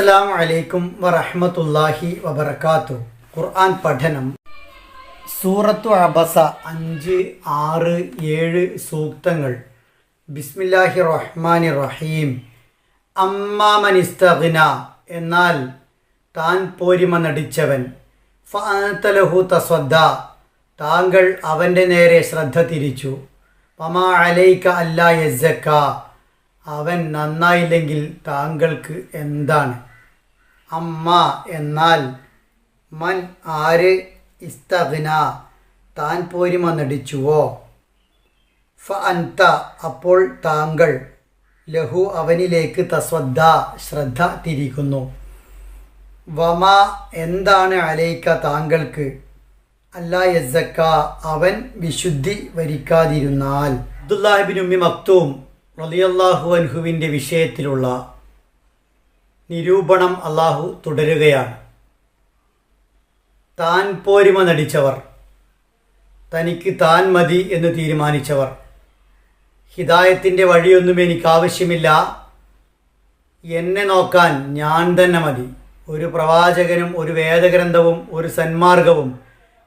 അസ്സലാമു അലൈക്കും വറഹ്മത്തുള്ളാഹി വബർക്കാത്തു ഖുർആൻ പഠനം. സൂറത്തു അബസ അഞ്ച് ആറ് ഏഴ് സൂക്തങ്ങൾ. ബിസ്മില്ലാഹി റഹ്മാൻ റഹീം. അമ്മാമനിസ്തഗ്ന എന്നാൽ താൻ പോരിമ നടിച്ചവൻ. ഫലഹു തസ്വദ്ദ. താങ്കൾ അവന്റെ നേരെ ശ്രദ്ധ തിരിച്ചു. പമാ അലൈക്ക അല്ലാ യസക്ക അവൻ നന്നായില്ലെങ്കിൽ താങ്കൾക്ക് എന്താണ്? അമ്മ എന്നാൽ മൻ ആര് ഇസ്തഗ്ന? താൻ പോരിമ ഫ അൻത അപ്പോൾ താങ്കൾ. ലഹു അവനിലേക്ക് തസ്വദ്ദ ശ്രദ്ധ തിരിക്കുന്നു. വമ എന്താണ് അലൈക്ക താങ്കൾക്ക്? അല്ല യസക്ക അവൻ വിശുദ്ധി വരിക്കാതിരുന്നാൽ. അബ്ദുല്ലാഹിബിൻ ഉമ്മി മക്തൂം റളിയല്ലാഹു അൻഹുവിന്റെ വിഷയത്തിലുള്ള നിരൂപണം അള്ളാഹു തുടരുകയാണ്. താൻ പോരിമ നടിച്ചവർ തനിക്ക് താൻ മതി എന്ന് തീരുമാനിച്ചവർ. ഹിതായത്തിന്റെ വഴിയൊന്നും എനിക്ക് ആവശ്യമില്ല എന്നെ നോക്കാൻ ഞാൻ തന്നെ മതി. ഒരു പ്രവാചകനും ഒരു വേദഗ്രന്ഥവും ഒരു സന്മാർഗവും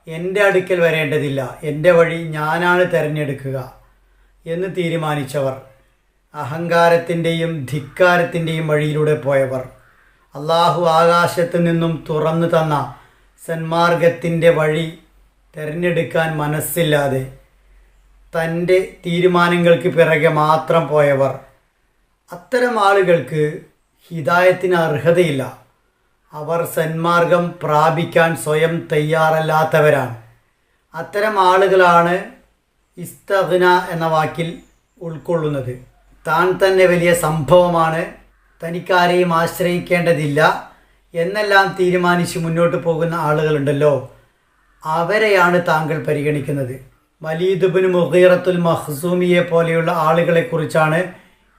എന്റെ അടുക്കൽ വരേണ്ടതില്ല. എന്റെ വഴി ഞാനാണ് തിരഞ്ഞെടുക്കുക എന്ന് തീരുമാനിച്ചവർ. അഹങ്കാരത്തിന്റെയും ധിക്കാരത്തിന്റെയും വഴിയിലൂടെ പോയവർ. അള്ളാഹു ആകാശത്തു നിന്നും തുറന്നു തന്ന സന്മാർഗത്തിന്റെ വഴി തിരഞ്ഞെടുക്കാൻ മനസ്സില്ലാതെ തന്റെ തീരുമാനങ്ങൾക്ക് പിറകെ മാത്രം പോയവർ. അത്തരം ആളുകൾക്ക് ഹിതായത്തിന് അർഹതയില്ല. അവർ സന്മാർഗം പ്രാപിക്കാൻ സ്വയം തയ്യാറല്ലാത്തവരാണ്. അത്തരം ആളുകളാണ് ഇസ്തഗ്ന എന്ന വാക്കിൽ ഉൾക്കൊള്ളുന്നത്. താൻ തന്നെ വലിയ സംഭവമാണ്. തനിക്കാരെയും ആശ്രയിക്കേണ്ടതില്ല എന്നെല്ലാം തീരുമാനിച്ച് മുന്നോട്ട് പോകുന്ന ആളുകളുണ്ടല്ലോ. അവരെയാണ് താങ്കൾ പരിഗണിക്കുന്നത്. വലീദുബിന് മുഹീറത്തുൽ മഹ്സൂമിയെ പോലെയുള്ള ആളുകളെക്കുറിച്ചാണ്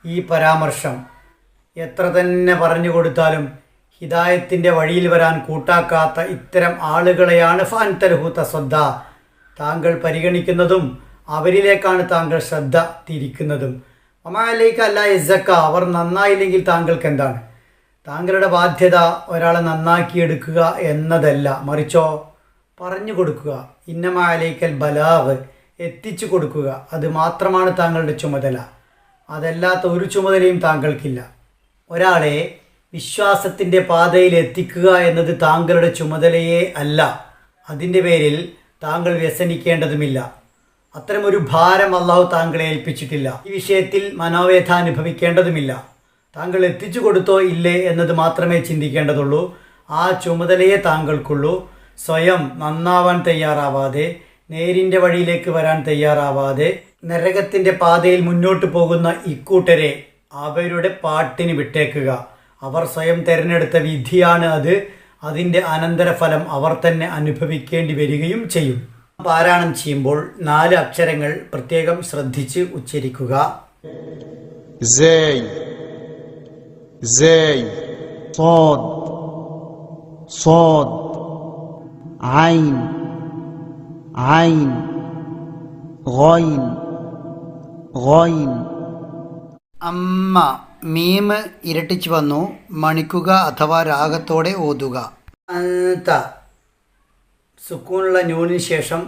ഈ പരാമർശം. എത്ര തന്നെ പറഞ്ഞു കൊടുത്താലും ഹിദായത്തിന്റെ വഴിയിൽ വരാൻ കൂട്ടാക്കാത്ത ഇത്തരം ആളുകളെയാണ് ഫാൻ തൽഹു തസ്വദ്ദ താങ്കൾ പരിഗണിക്കുന്നതും അവരിലേക്കാണ് താങ്കൾ ശ്രദ്ധ തിരിക്കുന്നതും. ഒമാലേക്ക് അല്ല ഇസക്ക അവർ നന്നായില്ലെങ്കിൽ താങ്കൾക്ക് എന്താണ്? താങ്കളുടെ ബാധ്യത ഒരാളെ നന്നാക്കിയെടുക്കുക എന്നതല്ല. മറിച്ചോ പറഞ്ഞു കൊടുക്കുക. ഇന്നമാലേക്കൽ ബലാവ് എത്തിച്ചു കൊടുക്കുക. അത് മാത്രമാണ് താങ്കളുടെ ചുമതല. അതല്ലാത്ത ഒരു ചുമതലയും താങ്കൾക്കില്ല. ഒരാളെ വിശ്വാസത്തിന്റെ പാതയിൽ എത്തിക്കുക എന്നത് താങ്കളുടെ ചുമതലയേ അല്ല. അതിന്റെ പേരിൽ താങ്കൾ വ്യസനിക്കേണ്ടതുമില്ല. അത്തരമൊരു ഭാരം അള്ളാഹു താങ്കളെ ഏൽപ്പിച്ചിട്ടില്ല. ഈ വിഷയത്തിൽ മനോവേദ അനുഭവിക്കേണ്ടതുമില്ല. താങ്കൾ എത്തിച്ചു കൊടുത്തോ ഇല്ലേ എന്നത് മാത്രമേ ചിന്തിക്കേണ്ടതുള്ളൂ. ആ ചുമതലയെ താങ്കൾക്കുള്ളൂ. സ്വയം നന്നാവാൻ തയ്യാറാവാതെ നേരിന്റെ വഴിയിലേക്ക് വരാൻ തയ്യാറാവാതെ നരകത്തിന്റെ പാതയിൽ മുന്നോട്ട് പോകുന്ന ഇക്കൂട്ടരെ അവരുടെ പാട്ടിന് വിട്ടേക്കുക. അവർ സ്വയം തിരഞ്ഞെടുത്ത വിധിയാണ് അത്. അതിന്റെ അനന്തരഫലം അവർ തന്നെ അനുഭവിക്കേണ്ടി വരികയും ചെയ്യും. പാരായണം ചെയ്യുമ്പോൾ നാല് അക്ഷരങ്ങൾ പ്രത്യേകം ശ്രദ്ധിച്ച് ഉച്ചരിക്കുക زي زي صاد صاد عين عين غين غين അമ്മ മീമ് ഇരട്ടിച്ചു വന്നു മണിക്കുക അഥവാ രാഗത്തോടെ ഓതുക അന്ത സുക്കൂണുള്ള നൂനിന് ശേഷം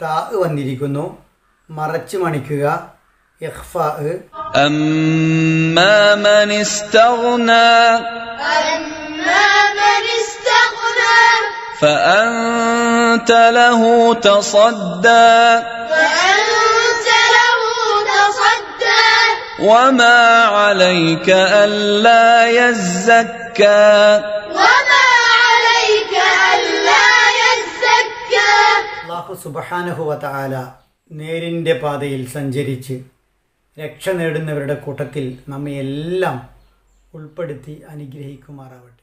താ വന്നിരിക്കുന്നു മറച്ച് മണിക്കുക ഇഖ്ഫ أما من استغنى أما من استغنى فأنت له تصدى فأنت له تصدى وما عليك ألا يزكى അള്ളാഹു സുബഹാനഹുവ തആല നേരിന്റെ പാതയിൽ സഞ്ചരിച്ച് രക്ഷ നേടുന്നവരുടെ കൂട്ടത്തിൽ നമ്മെ എല്ലാം ഉൾപ്പെടുത്തി അനുഗ്രഹിക്കുമാറാവട്ടെ.